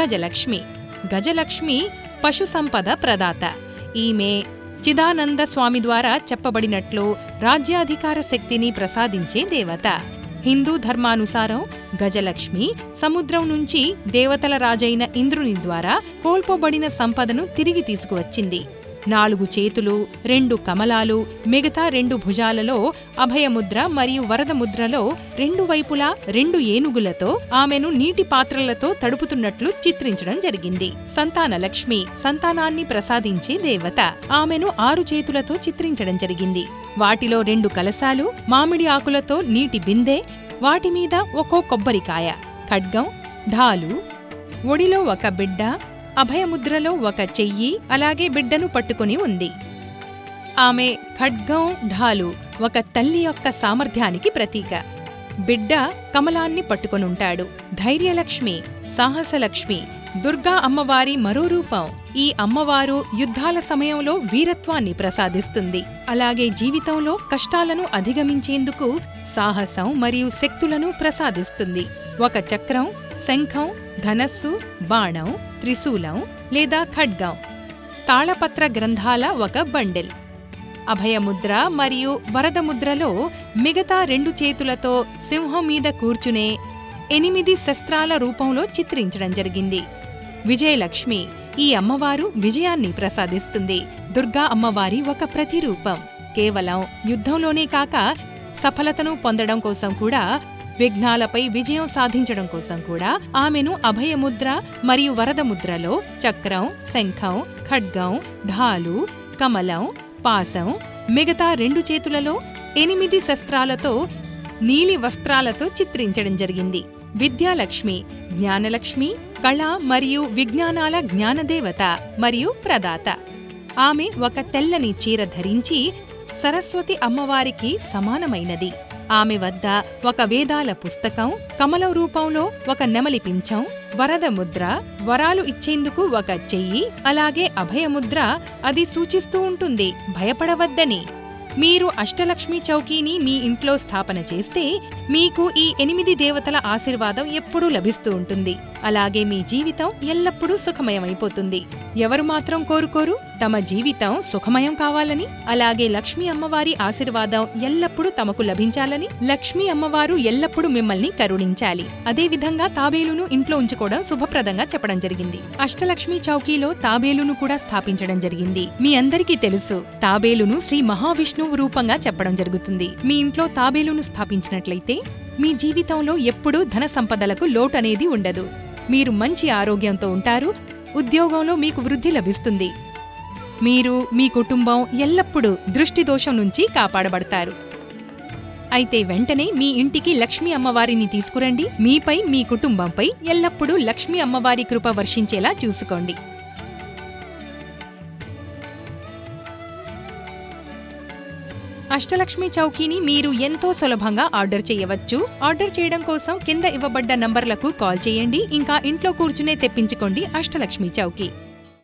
గజలక్ష్మి. గజలక్ష్మి పశు సంపద ప్రదాత. ఈమె చిదానంద స్వామి ద్వారా చెప్పబడినట్లు రాజ్యాధికార శక్తిని ప్రసాదించే దేవత. హిందూ ధర్మానుసారం గజలక్ష్మి సముద్రం నుంచి దేవతల రాజైన ఇంద్రుని ద్వారా కోల్పోబడిన సంపదను తిరిగి తీసుకువచ్చింది. నాలుగు చేతులు రెండు కమలాలు మిగతా రెండు భుజాలలో అభయముద్ర మరియు వరద ముద్రలో రెండు వైపులా రెండు ఏనుగులతో ఆమెను నీటి పాత్రలతో తడుపుతున్నట్లు చిత్రించడం జరిగింది. సంతాన లక్ష్మి సంతానాన్ని ప్రసాదించే దేవత. ఆమెను ఆరు చేతులతో చిత్రించడం జరిగింది. వాటిలో రెండు కలశాలు మామిడి ఆకులతో నీటి బిందె వాటి మీద ఒక్కో కొబ్బరికాయ ఖడ్గం ఢాలు ఒడిలో ఒక బిడ్డ అభయముద్రలో ఒక చెయ్యి అలాగే బిడ్డను పట్టుకుని ఉంది. ఆమె ఖడ్గం ఢాలు ఒక తల్లి యొక్క సామర్థ్యానికి ప్రతీక. బిడ్డ కమలాన్ని పట్టుకొనుంటాడు. ధైర్యలక్ష్మి సాహసలక్ష్మి దుర్గా అమ్మవారి మరో రూపం. ఈ అమ్మవారు యుద్ధాల సమయంలో వీరత్వాన్ని ప్రసాదిస్తుంది. అలాగే జీవితంలో కష్టాలను అధిగమించేందుకు సాహసం మరియు శక్తులను ప్రసాదిస్తుంది. ఒక చక్రం శంఖం ధనస్సు బాణం త్రిశూలం లేదా ఖడ్గం. తాళపత్ర గ్రంథాల ఒక బండిల్. అభయముద్ర మరియు వరదముద్రలో మిగతా రెండు చేతులతో సింహం మీద కూర్చునే ఎనిమిది శస్త్రాల రూపంలో చిత్రించడం జరిగింది. విజయలక్ష్మి ఈ అమ్మవారు విజయాన్ని ప్రసాదిస్తుంది. దుర్గా అమ్మవారి ఒక ప్రతిరూపం. కేవలం యుద్ధంలోనే కాక సఫలతను పొందడం కోసం కూడా విఘ్నాలపై విజయం సాధించడం కోసం కూడా ఆమెను అభయముద్ర మరియు వరదముద్రలో చక్రం శంఖం ఖడ్గం ఢాలు కమలం పాసం మిగతా రెండు చేతులలో ఎనిమిది శస్త్రాలతో నీలి వస్త్రాలతో చిత్రించడం జరిగింది. విద్యాలక్ష్మి జ్ఞానలక్ష్మి కళ మరియు విజ్ఞానాల జ్ఞానదేవత మరియు ప్రదాత. ఆమె ఒక తెల్లని చీర ధరించి సరస్వతి అమ్మవారికి సమానమైనది. ఆమె వద్ద ఒక వేదాల పుస్తకం కమల రూపంలో ఒక నెమలి పింఛం వరద ముద్ర వరాలు ఇచ్చేందుకు ఒక చెయ్యి అలాగే అభయముద్ర అది సూచిస్తూ ఉంటుంది. భయపడవద్దని. మీరు అష్టలక్ష్మి చౌకీని మీ ఇంట్లో స్థాపన చేస్తే మీకు ఈ ఎనిమిది దేవతల ఆశీర్వాదం ఎప్పుడూ లభిస్తూ ఉంటుంది. అలాగే మీ జీవితం ఎల్లప్పుడూ సుఖమయమైపోతుంది. ఎవరు మాత్రం కోరుకోరు తమ జీవితం సుఖమయం కావాలని అలాగే లక్ష్మీ అమ్మవారి ఆశీర్వాదం ఎల్లప్పుడూ తమకు లభించాలని లక్ష్మీ అమ్మవారు ఎల్లప్పుడూ మిమ్మల్ని కరుణించాలి. అదేవిధంగా తాబేలును ఇంట్లో ఉంచుకోవడం శుభప్రదంగా చెప్పడం జరిగింది. అష్టలక్ష్మి చౌకీలో తాబేలును కూడా స్థాపించడం జరిగింది. మీ అందరికీ తెలుసు తాబేలును శ్రీ మహావిష్ణువు రూపంగా చెప్పడం జరుగుతుంది. మీ ఇంట్లో తాబేలును స్థాపించినట్లయితే మీ జీవితంలో ఎప్పుడూ ధన సంపదలకు లోటు అనేది ఉండదు. మీరు మంచి ఆరోగ్యంతో ఉంటారు ఉద్యోగంలో మీకు వృద్ధి లభిస్తుంది. మీరు మీ కుటుంబం ఎల్లప్పుడూ దృష్టి దోషం నుంచి కాపాడబడతారు. అయితే వెంటనే మీ ఇంటికి లక్ష్మీ అమ్మవారిని తీసుకురండి. మీపై మీ కుటుంబంపై ఎల్లప్పుడూ లక్ష్మీ అమ్మవారి కృప వర్షించేలా చూసుకోండి. అష్టలక్ష్మి చౌకీని మీరు ఎంతో సులభంగా ఆర్డర్ చేయవచ్చు. ఆర్డర్ చేయడం కోసం కింద ఇవ్వబడ్డ నంబర్లకు కాల్ చేయండి. ఇంకా ఇంట్లో కూర్చునే తెప్పించుకోండి అష్టలక్ష్మి చౌకీ.